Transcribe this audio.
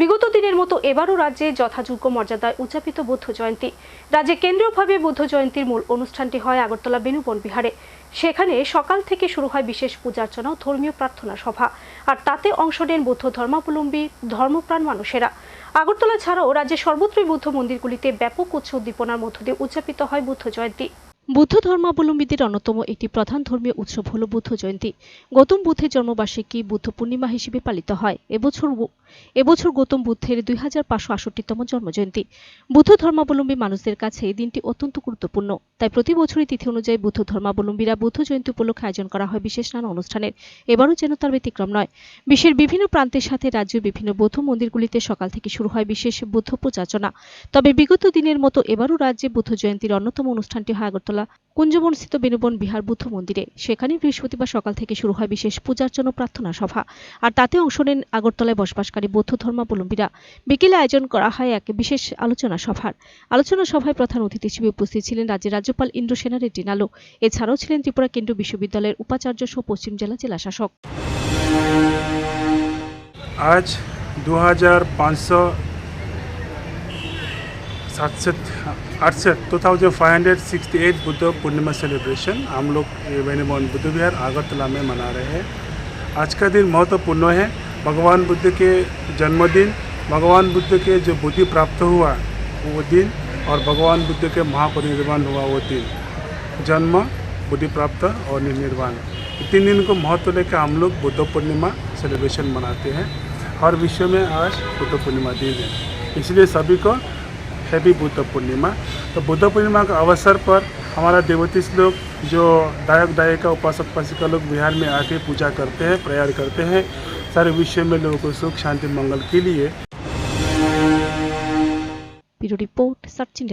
বিগত দিনের মতো এবারও রাজ্যে যথাযোগ্য মর্যাদায় উদযাপিত বুদ্ধ জয়ন্তী। রাজ্যে কেন্দ্রীয়ভাবে বুদ্ধ জয়ন্তীর মূল অনুষ্ঠানটি হয় আগরতলা বেনুবন বিহারে সেখানে সকাল থেকে শুরু হয় বিশেষ পূজার্চনা ও ধর্মীয় প্রার্থনা সভা। আর তাতে অংশ নেন বৌদ্ধ ধর্মাবলম্বী, ধর্মপ্রাণ মানুষেরা। আগরতলা ছাড়াও রাজ্যের সর্বত্রই বুদ্ধ মন্দিরগুলিতে ব্যাপক উৎসব উদ্দীপনার মধ্য দিয়ে উদযাপিত হয় বুদ্ধ জয়ন্তী। বুদ্ধ ধর্মাবলম্বীদের অন্যতম একটি প্রধান ধর্মীয় উৎসব হল বুদ্ধ জয়ন্তী। গৌতম বুদ্ধের জন্মবার্ষিকী বুদ্ধ পূর্ণিমা হিসেবে পালিত হয়। এবছর এবছর গৌতম বুদ্ধের দুই হাজার পাঁচশো আষট্টিতম জন্মজয়ন্তী। বুদ্ধ ধর্মাবলম্বী মানুষদের কাছে এই দিনটি অত্যন্ত গুরুত্বপূর্ণ। তাই প্রতি বছরই তিথি অনুযায়ী বুদ্ধ ধর্মাবলম্বীরা বুদ্ধ জয়ন্তী উপলক্ষে আয়োজন করা হয় বিশেষ নানা অনুষ্ঠানের। এবারও যেন তার ব্যতিক্রম নয়। বিশ্বের বিভিন্ন প্রান্তের সাথে রাজ্যের বিভিন্ন বৌদ্ধ মন্দিরগুলিতে সকাল থেকে শুরু হয় বিশেষ বুদ্ধ পূজার্চনা। তবে বিগত দিনের মতো এবারও রাজ্যে বুদ্ধ জয়ন্তীর অন্যতম অনুষ্ঠানটি হয় আগরতলা কুঞ্জবনস্থিত বেনুবন বিহার বুদ্ধ মন্দিরে। সেখানে বৃহস্পতিবার সকাল থেকে শুরু হয় বিশেষ পূজার্চনা প্রার্থনা সভা। আর তাতে অংশ নেন আগরতলায় বসবাসকারী বৌদ্ধ ধর্মাবলম্বীরা। বিকেলে আয়োজন করা হয় এক বিশেষ আলোচনা সভার। আলোচনা সভায় প্রধান অতিথি হিসেবে উপস্থিত ছিলেন রাজ্যের রাজ্যপাল ইন্দ্রসেনা রেড্ডি নালো। এছাড়াও ছিলেন ত্রিপুরা কেন্দ্রীয় বিশ্ববিদ্যালয়ের উপাচার্য সহ পশ্চিম জেলা জেলা শাসক। आज 2500 सड़सठ अड़सठ two thousand five hundred sixty eight Buddha Purnima celebration हम लोग ये वेनुबन बुद्ध विहार आगरतला में मना रहे हैं। आज का दिन महत्वपूर्ण है। भगवान बुद्ध के जन्मदिन, भगवान बुद्ध के जो बुद्धि प्राप्त हुआ, वो दिन, और भगवान बुद्ध के महापरिनिर्वाण हुआ, वो दिन। जन्म, बुद्धि प्राप्त और निर्वाण तीन दिन को महत्व लेकर हम लोग बुद्ध पूर्णिमा सेलिब्रेशन मनाते हैं। हर विश्व में आज बुद्ध पूर्णिमा दिन है। इसलिए सभी को है भी बुद्ध पूर्णिमा। तो बुद्ध पूर्णिमा के अवसर पर हमारा देवतीस लोग, जो दायक दायिका उपासक उपासिका लोग बिहार में आके पूजा करते हैं, प्रयार करते हैं, सारे विश्व में लोगों को सुख, शांति, मंगल के लिए। रिपोर्ट, सचिन